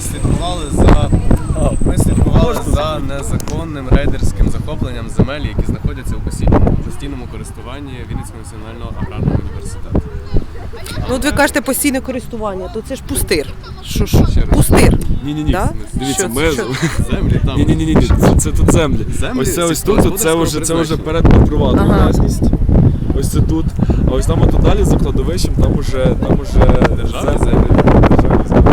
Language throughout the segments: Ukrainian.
слідкували за ми слідкували за незаконним рейдерським захопленням земель, які знаходяться у постійному, постійному користуванні Вінницького національного аграрного університету. Ну, от ви кажете постійне користування, то це ж пустир. Що, що? Ще раз. Пустир. Ні, ні, ні. Да? Дивіться, Що- ми що? Землі там. ні, ні, ні, ні, це, це тут землі. Землі ось це ось тут, тут це вже це вже перед Ага. власність. Ось це тут. А ось там ото далі за кладовищем, там уже там уже Державні землі. Державні землі.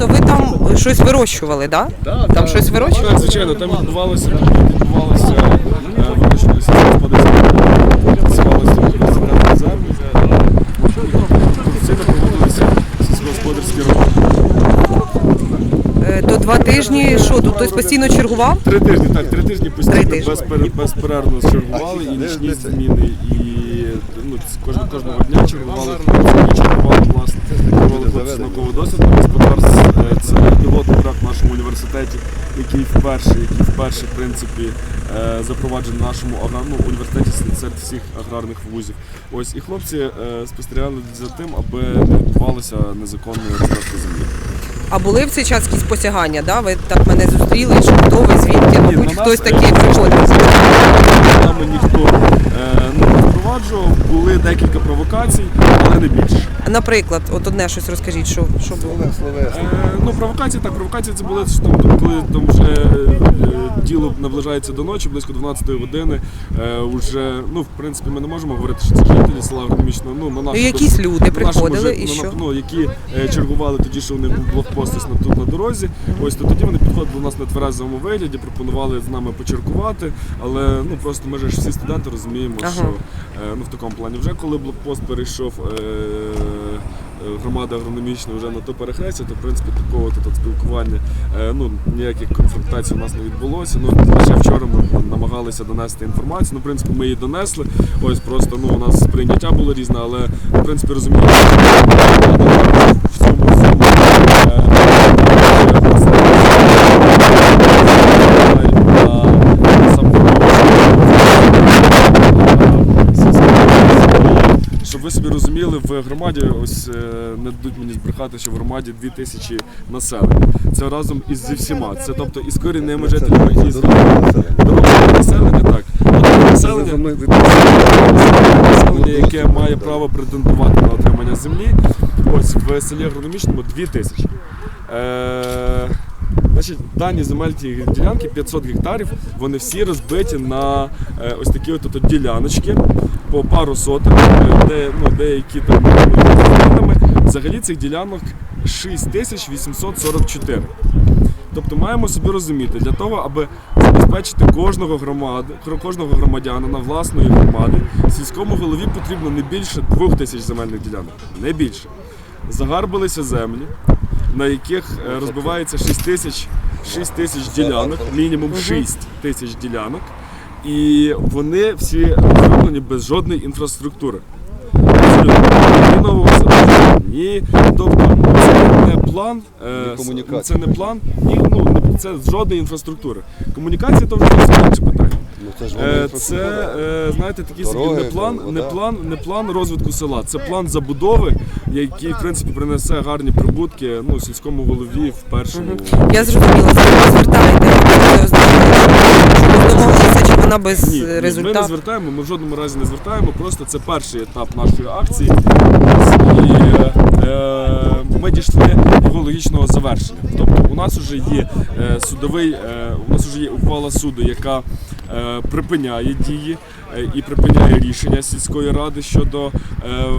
Тобто ви там щось вирощували, так? Да? Да, Там да. щось вирощували? Так, звичайно, там відбувалося, там відбувалося е, вирощування сільськогосподарської працювалося університетні землі. Постійно проводилися сільськогосподарські роботи. Е, То два тижні, що тут хтось постійно чергував? Три тижні, так, три тижні постійно Три тижні. безпер- безперервно чергували і нічні зміни, і ну, кожного, кожного дня чергували, і чергували власне чергували науково-дослідних господарств. Е, Це пілотний проект в нашому університеті, який вперше, який вперше в принципі е, запроваджений в нашому агра- ну, університеті серед всіх аграрних вузів. Ось і хлопці е, спостерігали за тим, аби не відбувалося незаконної розробки землі. А були в цей час якісь посягання, да? Ви так мене зустріли, що хто ви, звідки, Ні, мабуть, на нас, хтось такий приходив. Нами ніхто е, ну, впроваджував, були декілька провокацій, але не більше. Наприклад, от одне щось розкажіть, що, що було. Е, ну, провокації, так, провокації це були, що там, коли там вже е, діло наближається до ночі, близько 12-ї години. Е, уже, ну, в принципі, ми не можемо говорити, що це жителі села агрономічного. Ну, на Ну, нашу якісь дом- люди на приходили жит- і на- що? Ну, які е, чергували тоді, що них був блокпост на, тут на дорозі. Ось то тоді вони підходили до нас на тверезому вигляді, пропонували з нами почеркувати. Але ну просто ми ж всі студенти розуміємо, Ага. що е, ну в такому плані, вже коли блокпост перейшов. Е, е, Громада агрономічна вже на то перехрестя, то в принципі такого тут спілкування е, ну ніяких конфронтацій у нас не відбулося. Ну лише вчора ми намагалися донести інформацію. Ну, в принципі, ми її донесли. Ось просто ну у нас сприйняття було різне, але в принципі розуміємо, що в цьому всьому щоб ви собі розуміли, в громаді ось е, не дадуть мені збрехати, що в громаді 2000 населення. Це разом із зі всіма. Це тобто із корінними жителями, і з дороговим населення, так. Населення, населення, яке має право претендувати на отримання землі. Ось в селі агрономічному 2000. Е, Значить, дані земельні ділянки 500 гектарів, вони всі розбиті на е, ось такі от, діляночки по пару соток, е, де ну, деякі там. Взагалі цих ділянок 6844. Тобто маємо собі розуміти, для того, аби забезпечити кожного громади, кожного громадянина власної громади, сільському голові потрібно не більше двох тисяч земельних ділянок, не більше. Загарбилися землі, на яких е, розбивається 6 тисяч 6 тисяч ділянок, мінімум 6 тисяч ділянок, і вони всі зроблені без жодної інфраструктури. Ні нового садочка, ні. Тобто це не план, е, це не план, ні, ну, це жодної інфраструктури. Комунікація то вже інше питання. Це ж Е, вони Це, е, знаєте, такий собі Дороги, не план, вода. не план, не план розвитку села. Це план забудови, який, в принципі, принесе гарні прибутки ну, сільському голові в першому. Я зрозуміла, зараз ви звертаєте, це домовилися, чи вона без Ні, ні, ми не результату. звертаємо, ми в жодному разі не звертаємо. Просто це перший етап нашої акції. І е, ми дійшли його логічного завершення. Тобто у нас вже є е, судовий, е, у нас вже є ухвала суду, яка е, припиняє дії е, і припиняє рішення сільської ради щодо е,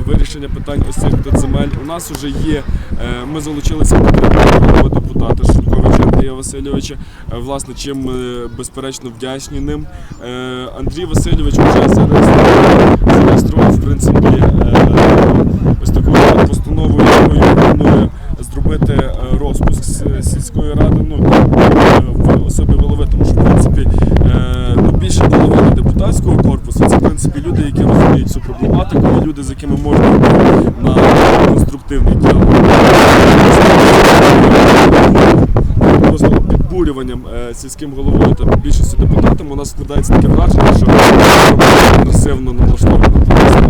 вирішення питань ось цих земель. У нас вже є, е, ми залучилися до депутата Шульковича Андрія Васильовича. Е, Власне, чим ми безперечно вдячні ним. Е, Андрій Васильович вже зареєстрував, зареєстрував в принципі е, ось таку постанову, якою пропонує зробити е, розпуск сільської ради ну, е, в особі голови, тому що в принципі е, більше половини депутатського корпусу це в принципі люди, які розуміють цю проблематику, і люди, з якими можна на конструктивний діалог. Просто підбурюванням е, сільським головою та більшістю депутатам у нас складається таке враження, що агресивно налаштовано.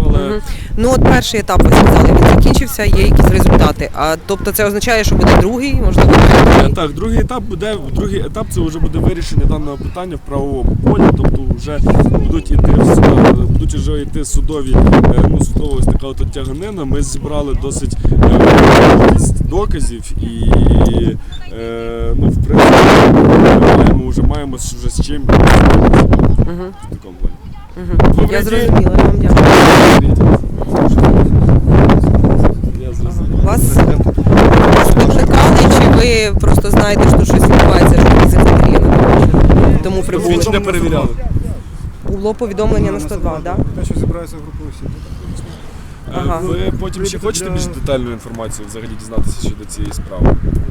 Але Е, Ну от перший етап ви сказали, він закінчився, є якісь результати. А тобто це означає, що буде другий, можливо, Е, третій? Так, другий етап буде другий етап це вже буде вирішення даного питання в правовому полі, тобто вже будуть іти будуть вже йти судові, е, ну судова ось така от тяганина. Ми зібрали досить е, доказів і е, ну, в принципі маємо вже маємо вже з чим Угу. в такому плані. Угу. Я зрозуміла, я вам дякую. Я зрозумів. Вас викликали, чи ви просто знаєте, що щось відбувається, що якісь інфекції тому прибули? Свідчення перевіряли. Було повідомлення на 102, так? Те, що зібраються групи осіб. Е, Ага. Ви потім ще хочете більш детальну інформацію взагалі дізнатися щодо цієї справи?